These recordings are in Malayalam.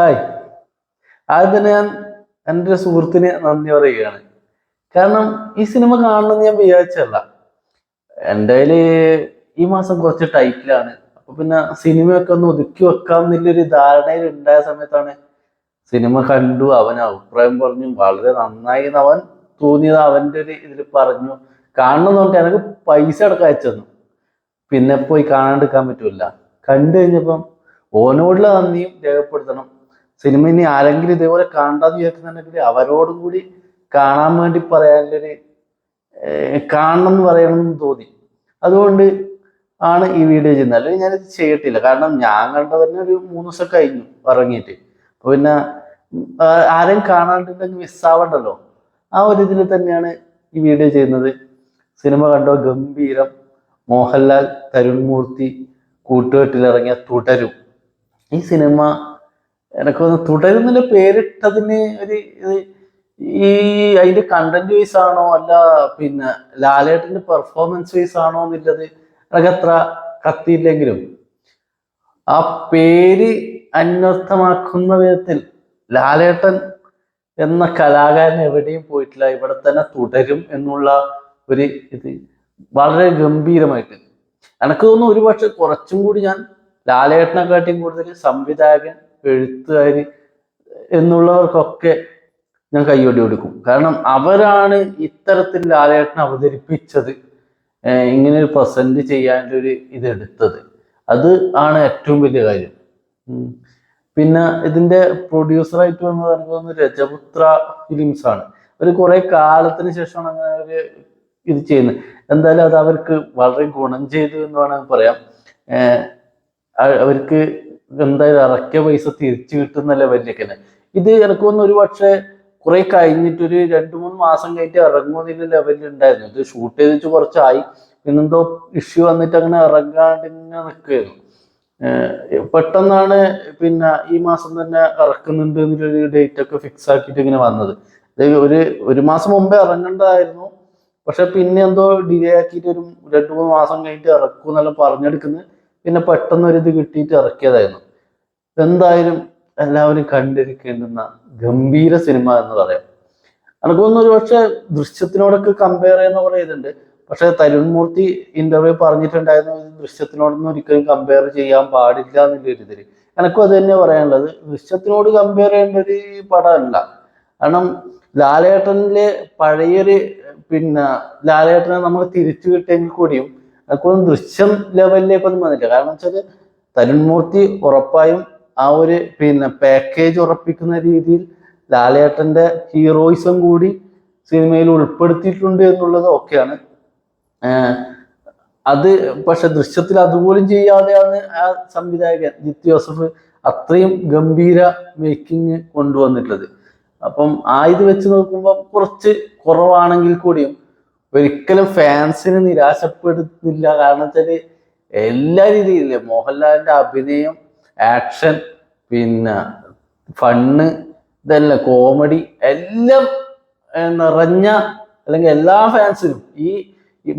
ഹായ്. ആദ്യം തന്നെ ഞാൻ എന്റെ സുഹൃത്തിന് നന്ദി പറയുകയാണ്. കാരണം ഈ സിനിമ കാണണമെന്ന് ഞാൻ വിചാരിച്ചല്ല എന്റെ ഈ മാസം കുറച്ച് ടൈറ്റിലാണ് അപ്പൊ പിന്നെ സിനിമയൊക്കെ ഒന്ന് ഒതുക്കി വെക്കാം എന്നുള്ളൊരു ധാരണയിൽ ഉണ്ടായ സമയത്താണ് സിനിമ കണ്ടു. അവൻ അഭിപ്രായം പറഞ്ഞു. വളരെ നന്നായി എന്ന് അവൻ തോന്നിയത് അവന്റെ ഒരു ഇതിൽ പറഞ്ഞു. കാണണം എന്ന് പറഞ്ഞിട്ട് എനിക്ക് പൈസ അടക്കം അയച്ചു പിന്നെ പോയി കാണാണ്ടിരിക്കാൻ പറ്റൂല. കണ്ടു കഴിഞ്ഞപ്പം ഓനോടുള്ള നന്ദിയും രേഖപ്പെടുത്തണം. സിനിമ ഇനി ആരെങ്കിലും ഇതേപോലെ കാണണ്ടെന്ന് വിചാരിക്കുന്നുണ്ടെങ്കിൽ അവരോടും കൂടി കാണാൻ വേണ്ടി പറയാനുള്ളൊരു ഏർ കാണണം എന്ന് പറയണമെന്ന് തോന്നി. അതുകൊണ്ട് ആണ് ഈ വീഡിയോ ചെയ്യുന്നത് അല്ലെങ്കിൽ ഞാനിത് ചെയ്യട്ടില്ല കാരണം ഞാൻ കണ്ട തന്നെ ഒരു മൂന്ന് ദിവസം കഴിഞ്ഞു ഇറങ്ങിയിട്ട്. പിന്നെ ആരെയും കാണാണ്ടില്ലെങ്കിൽ മിസ്സാവണ്ടല്ലോ. ആ ഒരു ഇതിൽ തന്നെയാണ് ഈ വീഡിയോ ചെയ്യുന്നത്. സിനിമ കണ്ടോ? ഗംഭീരം. മോഹൻലാൽ തരുൺമൂർത്തി കൂട്ടുകെട്ടിലിറങ്ങിയ തുടരും. ഈ സിനിമ എനക്കൊന്ന് തുടരുന്നില്ല പേരിട്ടതിന് ഒരു ഈ അതിന്റെ കണ്ടന്റ് വൈസ് ആണോ അല്ല പിന്നെ ലാലേട്ടന്റെ പെർഫോമൻസ് വൈസ് ആണോ എന്നുള്ളത് എനിക്കത്ര കത്തിയില്ലെങ്കിലും ആ പേര് അന്വർത്ഥമാക്കുന്ന വിധത്തിൽ ലാലേട്ടൻ എന്ന കലാകാരൻ എവിടെയും പോയിട്ടില്ല. ഇവിടെ തന്നെ തുടരും എന്നുള്ള ഒരു ഇത് വളരെ ഗംഭീരമായിട്ട്. എനിക്ക് തോന്നുന്നു ഒരു പക്ഷെ കുറച്ചും കൂടി ഞാൻ ലാലേട്ടനെക്കാട്ടിയും കൂടുതൽ സംവിധായകൻ എഴുത്തുകാര് എന്നുള്ളവർക്കൊക്കെ ഞാൻ കൈയോടി കൊടുക്കും. കാരണം അവരാണ് ഇത്തരത്തിൽ ലാലേട്ടനെ അവതരിപ്പിച്ചത്. ഇങ്ങനെ ഒരു പ്രസന്റ് ചെയ്യാന്റെ ഒരു ഇതെടുത്തത്. അത് ആണ് ഏറ്റവും വലിയ കാര്യം. പിന്നെ ഇതിന്റെ പ്രൊഡ്യൂസറായിട്ട് വന്ന് തോന്നുന്നു രജപുത്ര ഫിലിംസ് ആണ്. അവർ കുറെ കാലത്തിന് ശേഷമാണ് അങ്ങനെ അവർ ഇത് ചെയ്യുന്നത്. എന്തായാലും അത് അവർക്ക് വളരെ ഗുണം ചെയ്തു എന്ന് വേണമെങ്കിൽ പറയാം. അവർക്ക് എന്തായാലും ഇറക്കിയ പൈസ തിരിച്ചു കിട്ടുന്ന ലെവലിലേക്ക് തന്നെ ഇത് എനിക്ക് തോന്നുന്നു ഒരു പക്ഷേ കുറെ കഴിഞ്ഞിട്ട് ഒരു രണ്ടു മൂന്ന് മാസം കഴിഞ്ഞിട്ട് ഇറങ്ങുന്നതിന്റെ ലെവലിൽ ഉണ്ടായിരുന്നു ഇത് ഷൂട്ട് ചെയ്തിട്ട് കുറച്ചായി. പിന്നെന്തോ ഇഷ്യൂ വന്നിട്ട് അങ്ങനെ ഇറങ്ങാണ്ട് ഇങ്ങനെ നിൽക്കുകയായിരുന്നു പെട്ടെന്നാണ് പിന്നെ ഈ മാസം തന്നെ ഇറക്കുന്നുണ്ട് എന്നൊരു ഡേറ്റ് ഒക്കെ ഫിക്സ് ആക്കിയിട്ട് ഇങ്ങനെ വന്നത്. ഒരു ഒരു മാസം മുമ്പേ ഇറങ്ങേണ്ടതായിരുന്നു പക്ഷെ പിന്നെ എന്തോ ഡിലേ ആക്കിയിട്ട് ഒരു രണ്ടു മൂന്ന് മാസം കഴിഞ്ഞിട്ട് ഇറക്കും എന്നെല്ലാം പറഞ്ഞെടുക്കുന്നത് പിന്നെ പെട്ടെന്ന് ഒരു ഇത് കിട്ടിയിട്ട് ഇറക്കിയതായിരുന്നു. എന്തായാലും എല്ലാവരും കണ്ടിരിക്കേണ്ടുന്ന ഗംഭീര സിനിമ എന്ന് പറയാം. എനിക്ക് തോന്നുന്നു ഒരു പക്ഷെ ദൃശ്യത്തിനോടൊക്കെ കമ്പയർ ചെയ്യുന്ന പറയുന്നുണ്ട് പക്ഷെ തരുൺമൂർത്തി ഇന്റർവ്യൂ പറഞ്ഞിട്ടുണ്ടായിരുന്നു ദൃശ്യത്തിനോടൊന്നും ഒരിക്കലും കമ്പയർ ചെയ്യാൻ പാടില്ല എന്നുള്ള ഒരു ഇതിൽ എനിക്കും അത് തന്നെ പറയാനുള്ളത്. ദൃശ്യത്തിനോട് കമ്പയർ ചെയ്യേണ്ട ഒരു പടമല്ല. കാരണം ലാലേട്ടനിലെ പഴയൊരു പിന്നെ ലാലേട്ടനെ നമ്മൾ തിരിച്ചു കിട്ടിയെങ്കിൽ കൂടിയും എനിക്കൊന്നും ദൃശ്യം ലെവലിലേക്കൊന്നും വന്നില്ല. കാരണം വെച്ചാൽ തരുൺമൂർത്തി ഉറപ്പായും ആ ഒരു പിന്നെ പാക്കേജ് ഉറപ്പിക്കുന്ന രീതിയിൽ ലാലേട്ടന്റെ ഹീറോയിസം കൂടി സിനിമയിൽ ഉൾപ്പെടുത്തിയിട്ടുണ്ട് എന്നുള്ളത് ഓക്കെയാണ് ഏഹ് അത് പക്ഷെ ദൃശ്യത്തിൽ അതുപോലും ചെയ്യാതെയാണ് ആ സംവിധായകൻ ജിത്ത് ജോസഫ് അത്രയും ഗംഭീര മേക്കിംഗ് കൊണ്ടുവന്നിട്ടുള്ളത്. അപ്പം ആ ഇത് വെച്ച് നോക്കുമ്പോൾ കുറച്ച് കുറവാണെങ്കിൽ കൂടിയും ഒരിക്കലും ഫാൻസിനെ നിരാശപ്പെടുന്നില്ല. കാരണം വെച്ചാൽ എല്ലാ രീതിയിലും മോഹൻലാലിന്റെ അഭിനയം ആക്ഷൻ പിന്നെ ഫണ്ണ് ഇതെല്ലാം കോമഡി എല്ലാം നിറഞ്ഞ അല്ലെങ്കിൽ എല്ലാ ഫാൻസിനും ഈ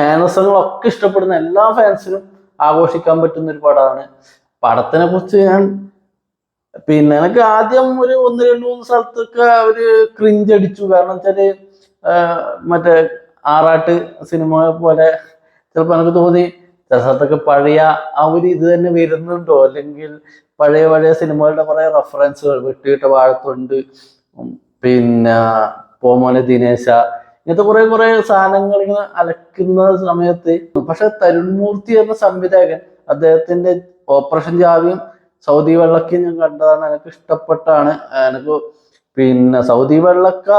മാനസങ്ങളൊക്കെ ഇഷ്ടപ്പെടുന്ന എല്ലാ ഫാൻസിനും ആഘോഷിക്കാൻ പറ്റുന്ന ഒരു പടമാണ്. പടത്തിനെ കുറിച്ച് ഞാൻ പിന്നെ എനിക്ക് ആദ്യം ഒരു ഒന്ന് രണ്ട് മൂന്ന് സ്ഥലത്തൊക്കെ ഒരു ക്രിഞ്ചടിച്ചു കാരണം വെച്ചാൽ മറ്റേ ആറാട്ട് സിനിമ പോലെ ചിലപ്പോൾ എനിക്ക് തോന്നി ചില സ്ഥലത്തൊക്കെ പഴയ ആ ഒരു ഇത് തന്നെ വരുന്നുണ്ടോ? അല്ലെങ്കിൽ പഴയ പഴയ സിനിമകളുടെ കുറെ റെഫറൻസുകൾ വെട്ടിയിട്ട വാഴത്തുണ്ട് പിന്നെ പോമോനെ ദിനേശ ഇങ്ങനത്തെ കുറെ കുറെ സാധനങ്ങൾ ഇങ്ങനെ അലക്കുന്ന സമയത്ത്. പക്ഷെ തരുൺമൂർത്തി എന്ന സംവിധായകൻ അദ്ദേഹത്തിന്റെ ഓപ്പറേഷൻ ജാവിയും സൗദി വെള്ളക്കയും ഞാൻ കണ്ടതാണ്. എനിക്ക് ഇഷ്ടപ്പെട്ടാണ്. എനിക്ക് പിന്നെ സൗദി വെള്ളക്ക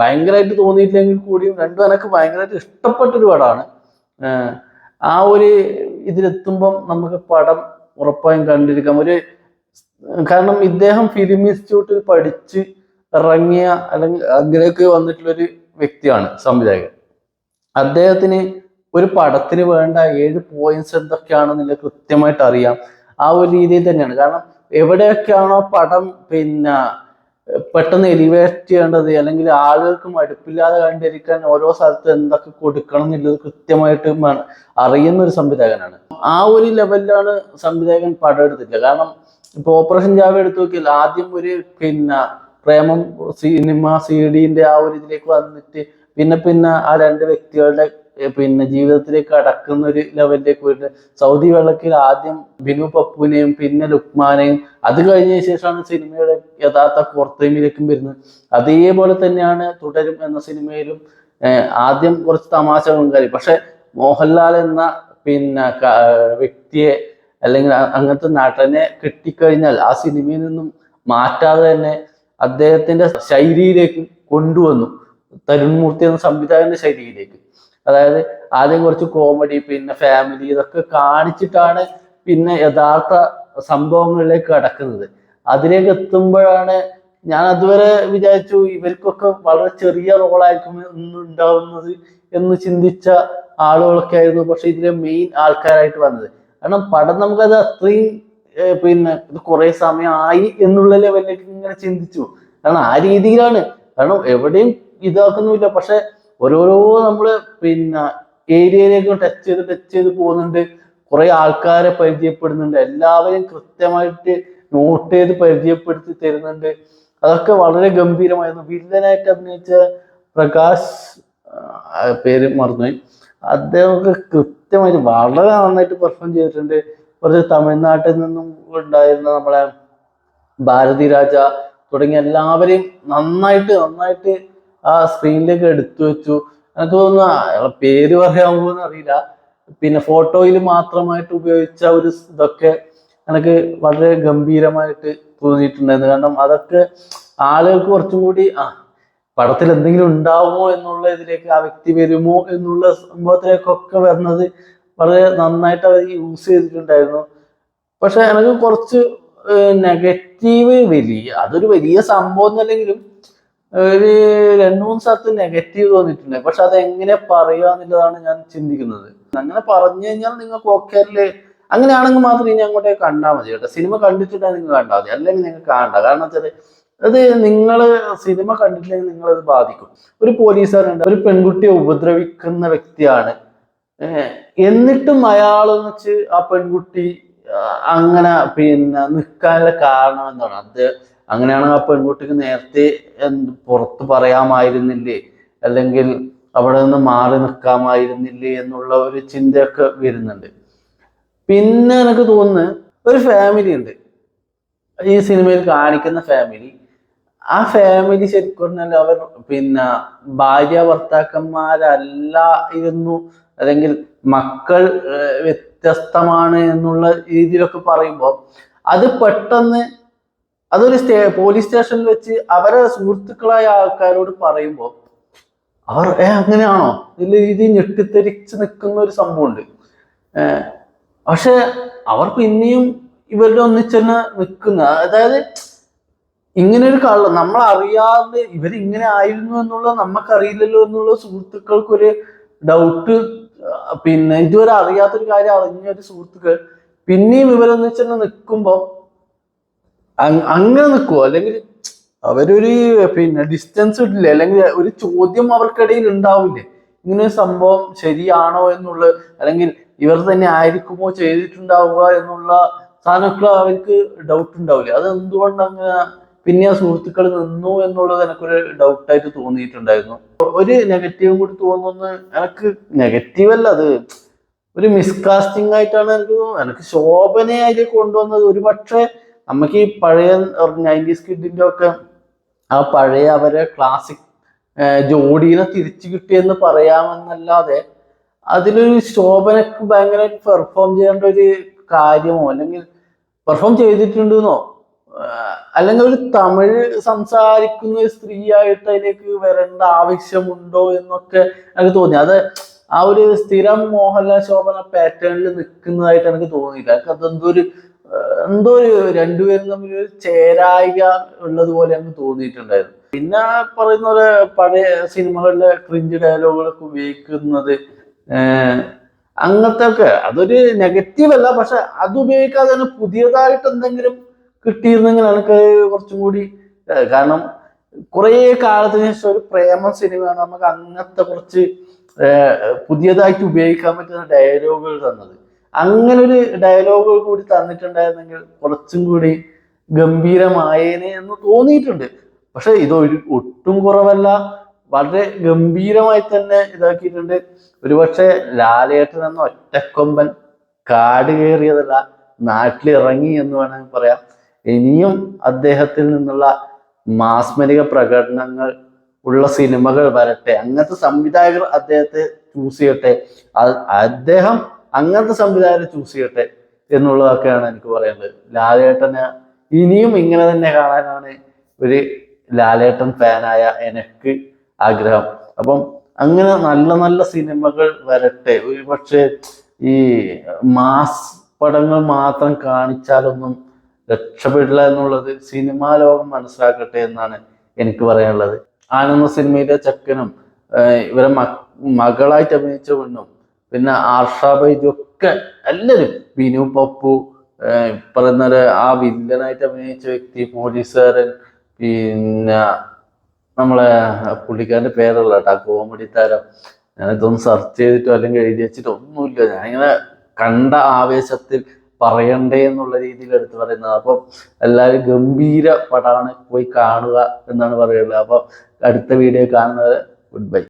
ഭയങ്കരമായിട്ട് തോന്നിയില്ലെങ്കിൽ കൂടിയും രണ്ടും എനിക്ക് ഭയങ്കരമായിട്ട് ഇഷ്ടപ്പെട്ടൊരു പടമാണ്. ആ ഒരു ഇതിലെത്തുമ്പം നമുക്ക് പടം ഉറപ്പായും കണ്ടിരിക്കാം. ഒരു കാരണം ഇദ്ദേഹം ഫിലിം ഇൻസ്റ്റിറ്റ്യൂട്ടിൽ പഠിച്ച് ഇറങ്ങിയ അല്ലെങ്കിൽ അങ്ങനെയൊക്കെ വന്നിട്ടുള്ളൊരു വ്യക്തിയാണ് സംവിധായകൻ. അദ്ദേഹത്തിന് ഒരു പടത്തിന് വേണ്ട ഏഴ് പോയിന്റ്സ് എന്തൊക്കെയാണെന്നില്ല കൃത്യമായിട്ട് അറിയാം. ആ ഒരു രീതിയിൽ തന്നെയാണ്. കാരണം എവിടെയൊക്കെയാണോ പടം പിന്നെ പെട്ടെന്ന് എലിവേറ്റ് ചെയ്യേണ്ടത് അല്ലെങ്കിൽ ആളുകൾക്ക് മടുപ്പില്ലാതെ കണ്ടിരിക്കാൻ ഓരോ സ്ഥലത്ത് എന്തൊക്കെ കൊടുക്കണം എന്നുള്ളത് കൃത്യമായിട്ട് അറിയുന്ന ഒരു സംവിധായകനാണ്. ആ ഒരു ലെവലിലാണ് സംവിധായകൻ പടം എടുത്തില്ല കാരണം ഇപ്പൊ ഓപ്പറേഷൻ ജാവ എടുത്തു നോക്കിയാൽ ആദ്യം ഒരു പിന്നെ പ്രേമം സിനിമ സി ഡിന്റെ ആ ഒരു ഇതിലേക്ക് വന്നിട്ട് പിന്നെ പിന്നെ ആ രണ്ട് വ്യക്തികളുടെ പിന്നെ ജീവിതത്തിലേക്ക് അടക്കുന്ന ഒരു ലെവലിലേക്ക് വരുന്നത് സൗദി വെള്ളക്കിൽ ആദ്യം ബിനു പപ്പുവിനെയും പിന്നെ ലുക്മാനെയും അത് കഴിഞ്ഞ ശേഷമാണ് സിനിമയുടെ യഥാർത്ഥ പുറത്തേമിലേക്കും വരുന്നത്. അതേപോലെ തന്നെയാണ് തുടരും എന്ന സിനിമയിലും ആദ്യം കുറച്ച് തമാശകളും കാര്യം പക്ഷെ മോഹൻലാൽ എന്ന പിന്നെ വ്യക്തിയെ അല്ലെങ്കിൽ അങ്ങനത്തെ നടനെ കിട്ടിക്കഴിഞ്ഞാൽ ആ സിനിമയിൽ നിന്നും മാറ്റാതെ തന്നെ അദ്ദേഹത്തിന്റെ ശൈലിയിലേക്ക് കൊണ്ടുവന്നു. തരുൺമൂർത്തി എന്ന സംവിധായകന്റെ ശൈലിയിലേക്ക്. അതായത് ആദ്യം കുറച്ച് കോമഡി പിന്നെ ഫാമിലി ഇതൊക്കെ കാണിച്ചിട്ടാണ് പിന്നെ യഥാർത്ഥ സംഭവങ്ങളിലേക്ക് കടക്കുന്നത്. അതിലേക്ക് എത്തുമ്പോഴാണ് ഞാൻ അതുവരെ വിചാരിച്ചു ഇവർക്കൊക്കെ വളരെ ചെറിയ റോളായിരിക്കും ഉണ്ടാവുന്നത് എന്ന് ചിന്തിച്ച ആളുകളൊക്കെ ആയിരുന്നു പക്ഷെ ഇതിലെ മെയിൻ ആൾക്കാരായിട്ട് വന്നത്. കാരണം പടം നമുക്കത് അത്രയും പിന്നെ ഇത് കുറെ ആയി എന്നുള്ള ലെവലിലേക്ക് ഇങ്ങനെ ചിന്തിച്ചു. കാരണം ആ രീതിയിലാണ്. കാരണം എവിടെയും ഇതാക്കുന്നുമില്ല. പക്ഷെ ഓരോരോ നമ്മൾ പിന്നെ ഏരിയയിലേക്ക് ടച്ച് ചെയ്ത് ടച്ച് ചെയ്ത് പോകുന്നുണ്ട്. കുറെ ആൾക്കാരെ പരിചയപ്പെടുന്നുണ്ട്. എല്ലാവരെയും കൃത്യമായിട്ട് നോട്ട് ചെയ്ത് പരിചയപ്പെടുത്തി തരുന്നുണ്ട്. അതൊക്കെ വളരെ ഗംഭീരമായിരുന്നു. വില്ലനായിട്ട് അഭിനയിച്ച പ്രകാശ് പേര് മറന്നുപോയി. അദ്ദേഹമൊക്കെ കൃത്യമായിട്ട് വളരെ നന്നായിട്ട് പെർഫോം ചെയ്തിട്ടുണ്ട്. കുറച്ച് തമിഴ്നാട്ടിൽ നിന്നും ഉണ്ടായിരുന്ന നമ്മളെ ഭാരതി രാജ തുടങ്ങിയ എല്ലാവരെയും നന്നായിട്ട് നന്നായിട്ട് ആ സ്ക്രീനിലേക്ക് എടുത്തു വെച്ചു. എനിക്ക് തോന്നുന്നു അയാളെ പേര് പറയാമോ അറിയില്ല. പിന്നെ ഫോട്ടോയിൽ മാത്രമായിട്ട് ഉപയോഗിച്ച ഒരു ഇതൊക്കെ എനിക്ക് വളരെ ഗംഭീരമായിട്ട് തോന്നിയിട്ടുണ്ടായിരുന്നു. കാരണം അതൊക്കെ ആളുകൾക്ക് കുറച്ചും കൂടി ആ പടത്തിൽ എന്തെങ്കിലും ഉണ്ടാവുമോ എന്നുള്ള ഇതിലേക്ക് ആ വ്യക്തി വരുമോ എന്നുള്ള സംഭവത്തിലേക്കൊക്കെ വരുന്നത് വളരെ നന്നായിട്ട് അവർ യൂസ് ചെയ്തിട്ടുണ്ടായിരുന്നു. പക്ഷെ എനിക്ക് കുറച്ച് നെഗറ്റീവ് വലിയ അതൊരു വലിയ സംഭവം എന്നല്ലെങ്കിലും ഒരു രണ്ടു മൂന്ന് സ്ഥലത്ത് നെഗറ്റീവ് തോന്നിയിട്ടുണ്ട്. പക്ഷെ അത് എങ്ങനെ പറയുക എന്നുള്ളതാണ് ഞാൻ ചിന്തിക്കുന്നത്. അങ്ങനെ പറഞ്ഞു കഴിഞ്ഞാൽ നിങ്ങൾക്ക് ഓക്കെ അങ്ങനെയാണെങ്കിൽ മാത്രം ഇനി അങ്ങോട്ടേക്ക് കണ്ടാൽ മതി കേട്ടോ. സിനിമ കണ്ടിട്ടുണ്ടെങ്കിൽ നിങ്ങൾ കണ്ടാൽ മതി. അല്ലെങ്കിൽ നിങ്ങൾ കാണണ്ട. കാരണം വെച്ചാൽ അത് നിങ്ങൾ സിനിമ കണ്ടിട്ടില്ലെങ്കിൽ നിങ്ങളത് ബാധിക്കും. ഒരു പോലീസുകാരുണ്ട് ഒരു പെൺകുട്ടിയെ ഉപദ്രവിക്കുന്ന വ്യക്തിയാണ്. എന്നിട്ടും അയാൾ വെച്ച് ആ പെൺകുട്ടി അങ്ങനെ പിന്നെ നിൽക്കാനുള്ള കാരണം എന്താണ്? അത് അങ്ങനെയാണെങ്കിൽ ആ പെൺകുട്ടിക്ക് നേരത്തെ പുറത്ത് പറയാമായിരുന്നില്ലേ? അല്ലെങ്കിൽ അവിടെ നിന്ന് മാറി നിൽക്കാമായിരുന്നില്ലേ എന്നുള്ള ഒരു ചിന്തയൊക്കെ വരുന്നുണ്ട്. പിന്നെ എനിക്ക് തോന്നുന്നു ഒരു ഫാമിലി ഉണ്ട്. ഈ സിനിമയിൽ കാണിക്കുന്ന ഫാമിലി ആ ഫാമിലി ശരിക്കും പറഞ്ഞാൽ അവർ പിന്നെ ഭാര്യ ഭർത്താക്കന്മാരല്ല ഇരുന്നു. അല്ലെങ്കിൽ മക്കൾ വ്യത്യസ്തമാണ് എന്നുള്ള രീതിയിലൊക്കെ പറയുമ്പോൾ അത് പെട്ടെന്ന് അതൊരു സ്റ്റേ പോലീസ് സ്റ്റേഷനിൽ വെച്ച് അവരെ സുഹൃത്തുക്കളായ ആൾക്കാരോട് പറയുമ്പോൾ അവർ ഏ അങ്ങനെയാണോ? നല്ല രീതിയിൽ ഞെട്ടിത്തെരിച്ച് നിൽക്കുന്ന ഒരു സംഭവമുണ്ട്. പക്ഷെ അവർക്ക് പിന്നെയും ഇവരുടെ ഒന്നിച്ചെന്നെ നിൽക്കുന്ന അതായത് ഇങ്ങനെ ഒരു കള്ള നമ്മൾ അറിയാതെ ഇവരിങ്ങനെ ആയിരുന്നു എന്നുള്ളത് നമുക്കറിയില്ലല്ലോ എന്നുള്ള സുഹൃത്തുക്കൾക്കൊരു ഡൗട്ട് പിന്നെ ഇതുവരെ അറിയാത്തൊരു കാര്യം അറിഞ്ഞ ഒരു സുഹൃത്തുക്കൾ പിന്നെയും ഇവരൊന്നിച്ചെന്നെ നിൽക്കുമ്പോൾ അങ്ങനെ നിൽക്കുമോ അല്ലെങ്കിൽ അവരൊരു പിന്നെ ഡിസ്റ്റൻസ് ഇട്ടില്ല? അല്ലെങ്കിൽ ഒരു ചോദ്യം അവർക്കിടയിൽ ഉണ്ടാവില്ലേ? ഇങ്ങനെ സംഭവം ശരിയാണോ എന്നുള്ള അല്ലെങ്കിൽ ഇവർ തന്നെ ആയിരിക്കുമോ ചെയ്തിട്ടുണ്ടാവുക എന്നുള്ള സാധനമൊക്കെ അവർക്ക് ഡൗട്ട് ഉണ്ടാവില്ലേ? അത് എന്തുകൊണ്ട് അങ്ങനെ പിന്നെ ആ സുഹൃത്തുക്കൾ നിന്നു എന്നുള്ളത് എനിക്കൊരു ഡൗട്ടായിട്ട് തോന്നിയിട്ടുണ്ടായിരുന്നു. ഒരു നെഗറ്റീവും കൂടി തോന്നുന്നു. എനിക്ക് നെഗറ്റീവ് അല്ല അത് ഒരു മിസ്കാസ്റ്റിംഗ് ആയിട്ടാണ് എനിക്ക് തോന്നുന്നത്. എനിക്ക് ശോഭനയായി കൊണ്ടുവന്നത്. ഒരു പക്ഷേ നമുക്ക് ഈ പഴയ നയന്റീസ് കിഡിന്റെ ഒക്കെ ആ പഴയ അവരെ ക്ലാസിക് ജോഡീനെ തിരിച്ചു കിട്ടിയെന്ന് പറയാമെന്നല്ലാതെ അതിലൊരു ശോഭനക്ക് ഭയങ്കര പെർഫോം ചെയ്യേണ്ട ഒരു കാര്യമോ അല്ലെങ്കിൽ പെർഫോം ചെയ്തിട്ടുണ്ടെന്നോ അല്ലെങ്കിൽ ഒരു തമിഴ് സംസാരിക്കുന്ന ഒരു സ്ത്രീയായിട്ട് അതിലേക്ക് വരേണ്ട ആവശ്യമുണ്ടോ എന്നൊക്കെ എനിക്ക് തോന്നി. അത് ആ ഒരു സ്ഥിരം മോഹൻലാൽ ശോഭന പാറ്റേണിൽ നിൽക്കുന്നതായിട്ട് എനിക്ക് തോന്നിയില്ല. എനിക്ക് അതെന്തോ ഒരു ആഹ് എന്തോ ഒരു രണ്ടുപേരും തമ്മിൽ ഒരു ചേരായിക ഉള്ളത് പോലെ എനിക്ക് തോന്നിയിട്ടുണ്ടായിരുന്നു. പിന്നെ പറയുന്ന പോലെ പഴയ സിനിമകളിലെ ക്രിഞ്ച് ഡയലോഗുകളൊക്കെ ഉപയോഗിക്കുന്നത് അങ്ങനത്തെ ഒക്കെ അതൊരു നെഗറ്റീവ് അല്ല പക്ഷെ അത് ഉപയോഗിക്കാതെ തന്നെ പുതിയതായിട്ട് എന്തെങ്കിലും കിട്ടിയിരുന്നെങ്കിൽ എനിക്ക് കുറച്ചും കൂടി കാരണം കുറേ കാലത്തിന് ശേഷം ഒരു പ്രേമ സിനിമയാണ് നമുക്ക് അങ്ങനത്തെ കുറച്ച് പുതിയതായിട്ട് ഉപയോഗിക്കാൻ പറ്റുന്ന ഡയലോഗുകൾ തന്നത്. അങ്ങനെ ഒരു ഡയലോഗ് കൂടി തന്നിട്ടുണ്ടായിരുന്നെങ്കിൽ കുറച്ചും കൂടി ഗംഭീരമായേനെ എന്ന് തോന്നിയിട്ടുണ്ട്. പക്ഷെ ഇത് ഒട്ടും കുറവല്ല. വളരെ ഗംഭീരമായി തന്നെ ഇതാക്കിയിട്ടുണ്ട്. ഒരുപക്ഷെ ലാലേട്ടൻ എന്ന ഒറ്റക്കൊമ്പൻ കാട് കയറിയതല്ല നാട്ടിലിറങ്ങി എന്ന് വേണമെങ്കിൽ പറയാം. ഇനിയും അദ്ദേഹത്തിൽ നിന്നുള്ള മാസ്മരിക പ്രകടനങ്ങൾ ഉള്ള സിനിമകൾ വരട്ടെ അങ്ങനത്തെ സംവിധായകർ അദ്ദേഹത്തെ ചൂസ് ചെയ്യട്ടെ. അദ്ദേഹം അങ്ങനത്തെ സംവിധായകരെ ചൂസ് ചെയ്യട്ടെ എന്നുള്ളതൊക്കെയാണ് എനിക്ക് പറയുന്നത് ലാലേട്ടന് ഇനിയും ഇങ്ങനെ തന്നെ കാണാനാണ് ഒരു ലാലേട്ടൻ ഫാനായ എനിക്ക് ആഗ്രഹം. അപ്പം അങ്ങനെ നല്ല നല്ല സിനിമകൾ വരട്ടെ. ഒരു പക്ഷേ ഈ മാസ് പടങ്ങൾ മാത്രം കാണിച്ചാലൊന്നും രക്ഷപ്പെടില്ല എന്നുള്ളത് സിനിമാ ലോകം മനസ്സിലാക്കട്ടെ എന്നാണ് എനിക്ക് പറയാനുള്ളത്. ആനന്ദ സിനിമയിലെ ചക്കനും ഇവരെ മകളായിട്ട് അഭിനയിച്ച പെണ്ണും പിന്നെ ആർഷ ബൈജു ഒക്കെ എല്ലാവരും. ബിനു പപ്പു പറയുന്നത് ആ വില്ലനായിട്ട് അഭിനയിച്ച വ്യക്തി പോലീസുകാരൻ പിന്നെ നമ്മളെ പുള്ളിക്കാരന്റെ പേരുള്ള കേട്ടോ കോമഡി താരം. ഞാനിതൊന്നും സെർച്ച് ചെയ്തിട്ടോ അല്ലെങ്കിൽ എഴുതി വെച്ചിട്ടോ ഒന്നുമില്ല. ഞാനിങ്ങനെ കണ്ട ആവേശത്തിൽ പറയണ്ടേ എന്നുള്ള രീതിയിൽ എടുത്ത് പറയുന്നത്. അപ്പം എല്ലാവരും ഗംഭീര പടമാണ് പോയി കാണുക എന്നാണ് പറയുള്ളത് അപ്പോൾ അടുത്ത വീഡിയോ കാണുന്നത്. Good bye